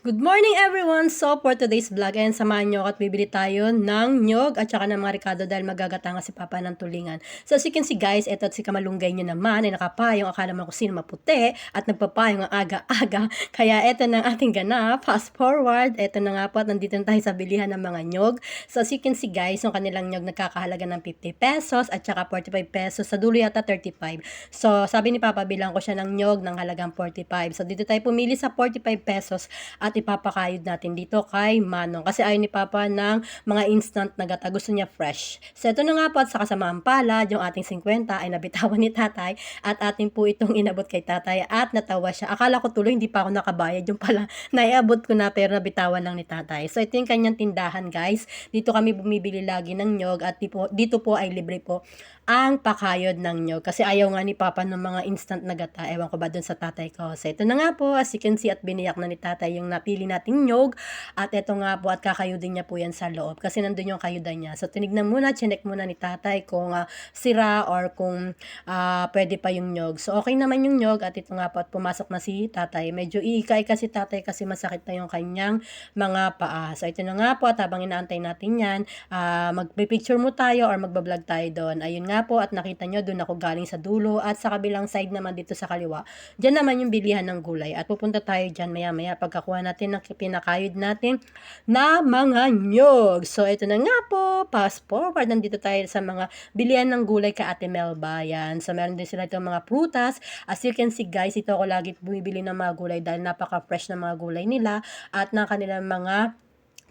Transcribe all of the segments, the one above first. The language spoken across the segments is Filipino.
Good morning everyone! So for today's vlog, ayan samahan nyo ako at bibili tayo ng nyog at saka ng mga ricado dahil magagata nga si Papa ng tulingan. So as you can see guys, eto at si kamalunggay nyo naman ay nakapayong akala mo kung sino maputi at nagpapayong ang aga-aga. Kaya eto na ating ganap. Fast forward, eto na nga po at nandito na tayo sa bilihan ng mga nyog. So as you can see guys, yung kanilang nyog nagkakahalaga ng 50 pesos at saka 45 pesos. Sa dulo yata 35. So sabi ni Papa bilang ko siya ng nyog ng halagang 45. So dito tayo pumili sa 45 pesos at ipapakayod natin dito kay Manong. Kasi ayaw ni Papa ng mga instant na gata. Gusto niya fresh. So ito na nga po at sa kasamaan pala, yung ating 50 ay nabitawan ni tatay at atin po itong inabot kay tatay at natawa siya. Akala ko tuloy hindi pa ako nakabayad. Yung pala naiabot ko na pero nabitawan lang ni tatay. So ito yung kanyang tindahan guys. Dito kami bumibili lagi ng nyog at dito, dito po ay libre po ang pakayod ng nyog. Kasi ayaw nga ni Papa ng mga instant na gata. Ewan ko ba dun sa tatay ko. So ito na nga po, as you can see at biniyak na ni tatay yung napili nating nyog. At ito nga po at kakayudin niya po yan sa loob. Kasi nandun yung kayudan niya. So tinignan muna, chinek muna ni tatay kung uh, sira or kung uh, pwede pa yung nyog. So okay naman yung nyog at ito nga po at pumasok na si tatay. Medyo iikay kasi tatay kasi masakit na yung kanyang mga paa. So ito na nga po at habang inaantay natin yan, uh, magpipicture mo tayo or magbablog tayo doon. Ayun nga po at nakita nyo doon ako galing sa dulo at sa kabilang side naman dito sa kaliwa. Diyan naman yung bilihan ng gulay at pupunta tayo dyan maya maya pagkakuha natin ng pinakayod natin na mga nyog. So ito na nga po, fast forward, nandito tayo sa mga bilihan ng gulay ka Ate Melba. Yan. So meron din sila itong mga prutas. As you can see guys, ito ako lagi bumibili ng mga gulay dahil napaka-fresh ng mga gulay nila at ng kanilang mga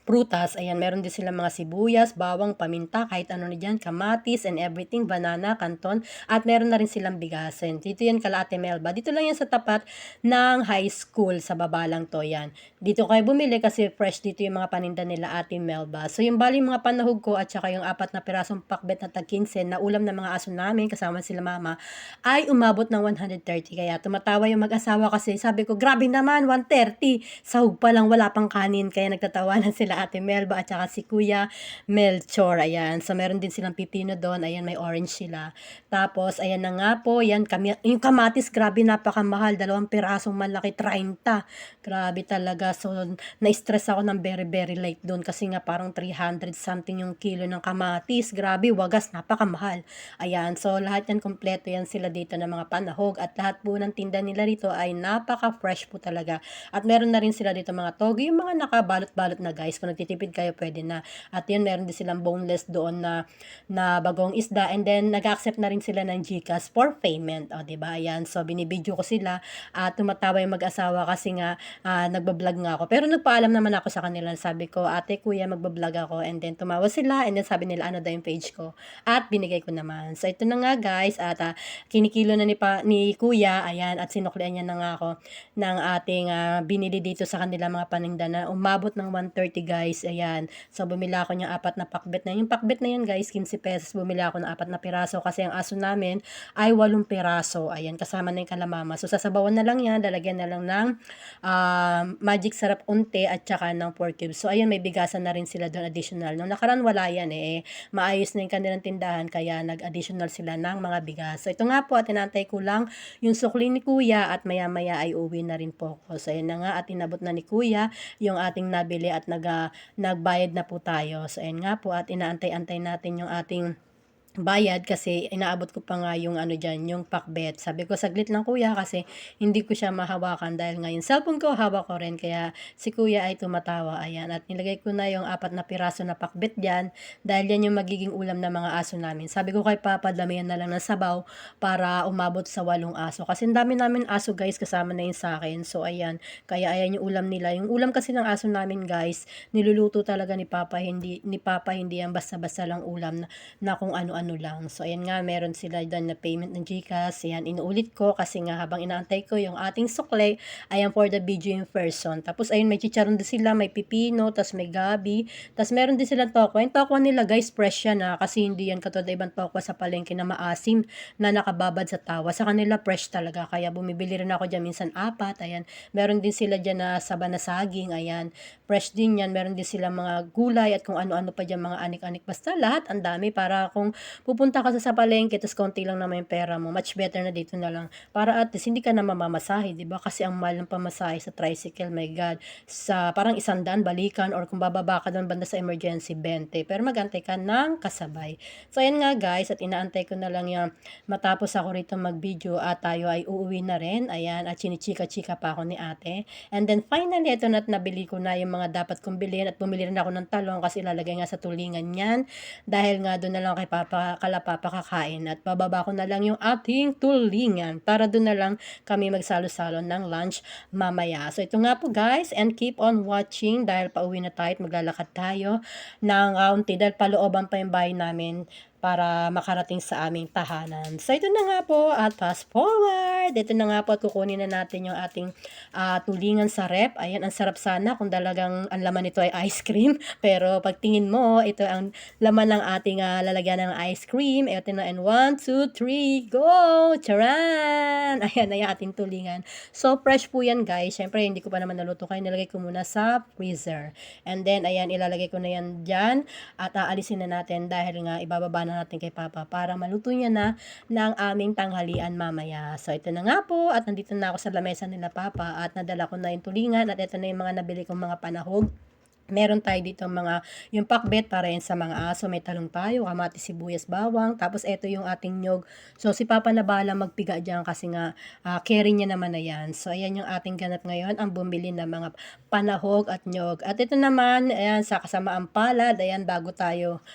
prutas. Ayan, meron din silang mga sibuyas, bawang, paminta, kahit ano na dyan, kamatis and everything, banana, kanton, at meron na rin silang bigasin. Dito yan kala Ate Melba. Dito lang yan sa tapat ng high school, sa baba lang to yan. Dito kayo bumili kasi fresh dito yung mga paninda nila Ate Melba. So yung bali mga panahog ko at saka yung apat na pirasong pakbet na tag 15 na ulam ng mga aso namin, kasama sila mama, ay umabot ng 130. Kaya tumatawa yung mag-asawa kasi sabi ko, grabe naman, 130. Sahog pa lang, wala pang kanin. Kaya nagtatawanan sila Ate Melba at saka si Kuya Melchor. Ayan. So, meron din silang pipino doon. Ayan, may orange sila. Tapos, ayan na nga po. Yan, kami, yung kamatis, grabe, napakamahal. Dalawang pirasong malaki, 30. Grabe talaga. So, na-stress ako ng very, very late doon kasi nga parang 300 something yung kilo ng kamatis. Grabe, wagas, napakamahal. Ayan. So, lahat yan, kompleto yan sila dito ng mga panahog. At lahat po ng tinda nila rito ay napaka-fresh po talaga. At meron na rin sila dito mga togi, yung mga nakabalot-balot na guys. Kung kung nagtitipid kayo, pwede na. At yun, meron din silang boneless doon na, na bagong isda. And then, nag-accept na rin sila ng GCash for payment. O, ba diba? Ayan. So, binibidyo ko sila. At tumatawa yung mag-asawa kasi nga, uh, nagbablog nga ako. Pero nagpaalam naman ako sa kanila. Sabi ko, ate, kuya, magbablog ako. And then, tumawa sila. And then, sabi nila, ano daw yung page ko. At binigay ko naman. So, ito na nga, guys. At uh, kinikilo na ni, pa, ni kuya. Ayan. At sinuklian niya na nga ako ng ating uh, binili dito sa kanila mga paninda na umabot ng 130 guys. Ayan. So, bumili ako ng apat na pakbet na. Yung pakbet na yun guys, 15 pesos. Bumili ako ng apat na piraso kasi ang aso namin ay 8 piraso. Ayan, kasama na yung kalamama. So, sasabawan na lang yan. Dalagyan na lang ng uh, magic sarap unti at saka ng pork cubes. So, ayan, may bigasan na rin sila doon additional. Nung nakaraan wala yan eh. Maayos na yung kanilang tindahan kaya nag-additional sila ng mga bigas. So, ito nga po at tinantay ko lang yung sukli ni kuya at maya-maya ay uwi na rin po ako. So, ayan na nga at inabot na ni kuya yung ating nabili at nag, uh, nagbayad na po tayo. So, ayan nga po at inaantay-antay natin yung ating bayad kasi inaabot ko pa nga yung ano dyan, yung pakbet. Sabi ko, saglit lang kuya kasi hindi ko siya mahawakan dahil ngayon cellphone ko, hawak ko rin. Kaya si kuya ay tumatawa. Ayan. At nilagay ko na yung apat na piraso na pakbet dyan dahil yan yung magiging ulam ng mga aso namin. Sabi ko kay papa, damihan na lang ng sabaw para umabot sa walong aso. Kasi dami namin aso guys, kasama na yun sa akin. So ayan, kaya ayan yung ulam nila. Yung ulam kasi ng aso namin guys, niluluto talaga ni papa. Hindi, ni papa hindi yan basta-basta lang ulam na, na kung ano-ano ano lang. So, ayan nga, meron sila dyan na payment ng GCash. Ayan, inuulit ko kasi nga habang inaantay ko yung ating sukle, ayan for the video in person. Tapos, ayun, may chicharon din sila, may pipino, tapos may gabi. Tapos, meron din silang tokwa. Yung tokwa nila, guys, fresh yan ha, kasi hindi yan katulad ibang tokwa sa palengke na maasim na nakababad sa tawa. Sa kanila, fresh talaga. Kaya, bumibili rin ako dyan minsan apat. Ayan, meron din sila dyan na saba na saging. Ayan, fresh din yan. Meron din sila mga gulay at kung ano-ano pa dyan mga anik-anik. Basta lahat, ang dami para kung pupunta ka sa palengke tapos konti lang naman yung pera mo, much better na dito na lang. Para at least hindi ka na mamamasahe, 'di ba? Kasi ang mahal ng pamasahe sa tricycle, my God, sa parang isang daan balikan or kung bababa ka doon banda sa emergency 20. Pero magantay ka ng kasabay. So ayan nga guys, at inaantay ko na lang yung matapos ako rito mag-video at tayo ay uuwi na rin. Ayan, at chinichika-chika pa ako ni ate. And then finally, ito na at nabili ko na yung mga dapat kong bilhin at bumili rin ako ng talong kasi ilalagay nga sa tulingan yan. Dahil nga doon na lang kay Papa Kalapapa kakain at bababa ko na lang yung ating tulingan para doon na lang kami magsalo-salo ng lunch mamaya. So ito nga po guys and keep on watching dahil pauwi na tayo at maglalakad tayo ng kaunti dahil palooban pa yung bahay namin para makarating sa aming tahanan. So ito na nga po at fast forward. Ito na nga po at kukunin na natin yung ating ah, tulingan sa rep. Ayan, ang sarap sana kung talagang ang laman nito ay ice cream. Pero pagtingin mo, ito ang laman ng ating ah, lalagyan ng ice cream. Ito na and 1, 2, 3, go! Charan! Ayan na yung ating tulingan. So fresh po yan guys. Siyempre hindi ko pa naman naluto kaya nilagay ko muna sa freezer. And then ayan ilalagay ko na yan dyan at aalisin na natin dahil nga ibababa na natin kay Papa para maluto niya na ng aming tanghalian mamaya. So ito na nga po at nandito na ako sa lamesa nila Papa at nadala ko na yung tulingan at ito na yung mga nabili kong mga panahog. Meron tayo dito mga, yung pakbet para yan sa mga aso, may talong tayo, kamatis, sibuyas, bawang, tapos ito yung ating nyog. So si Papa na bahala magpiga dyan kasi nga ah, carry niya naman na yan. So ayan yung ating ganap ngayon, ang bumili ng mga panahog at nyog. At ito naman, ayan, sa kasamaan palad, ayan, bago tayo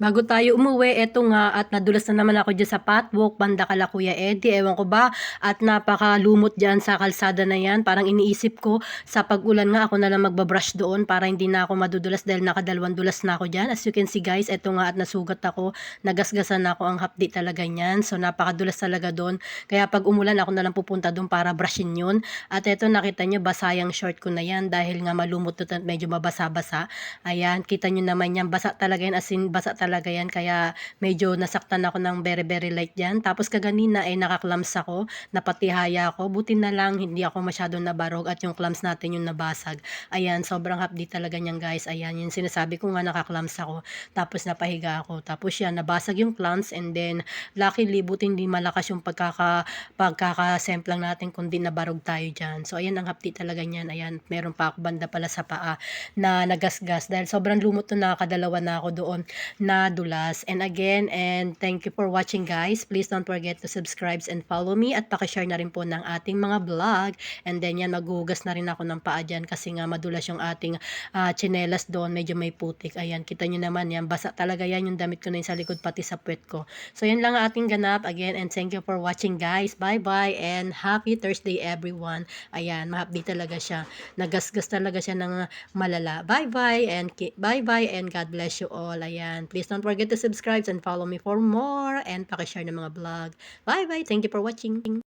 Bago tayo umuwi, eto nga at nadulas na naman ako dyan sa patwalk, banda kala Kuya Eddie, ewan ko ba, at napakalumot dyan sa kalsada na yan. Parang iniisip ko, sa pag-ulan nga ako na lang magbabrush doon para hindi na ako madudulas dahil nakadalawang dulas na ako dyan. As you can see guys, eto nga at nasugat ako, nagasgasan ako ang hapdi talaga niyan. So napakadulas talaga doon. Kaya pag umulan ako na lang pupunta doon para brushin yun. At eto nakita nyo, basayang short ko na yan dahil nga malumot at medyo mabasa-basa. Ayan, kita nyo naman yan, basa talaga yan, as in basa talaga yan. Kaya medyo nasaktan ako ng very very light yan. Tapos kaganina ay nakaklams ako, napatihaya ako. Buti na lang hindi ako masyadong nabarog at yung clams natin yung nabasag. Ayan, sobrang hapdi talaga niyan guys. Ayan, yung sinasabi ko nga nakaklams ako. Tapos napahiga ako. Tapos yan, nabasag yung clams and then luckily buti hindi malakas yung pagkaka, pagkakasemplang natin kundi nabarog tayo dyan. So ayan ang hapdi talaga niyan. Ayan, meron pa ako banda pala sa paa na nagasgas dahil sobrang lumot to nakakadalawa na ako doon na dulas. And again, and thank you for watching guys. Please don't forget to subscribe and follow me at pakishare na rin po ng ating mga vlog. And then yan, maghugas na rin ako ng paa dyan kasi nga madulas yung ating ah, tsinelas doon. Medyo may putik. Ayan, kita nyo naman yan. Basa talaga yan yung damit ko na yun sa likod pati sa puwet ko. So yan lang ang ating ganap. Again, and thank you for watching guys. Bye-bye and happy Thursday everyone. Ayan, mahapdi talaga siya. Nagasgas talaga siya ng malala. Bye-bye and bye-bye and God bless you all. Ayan. Please don't forget to subscribe and follow me for more and pakishare ng mga vlog. Bye-bye. Thank you for watching.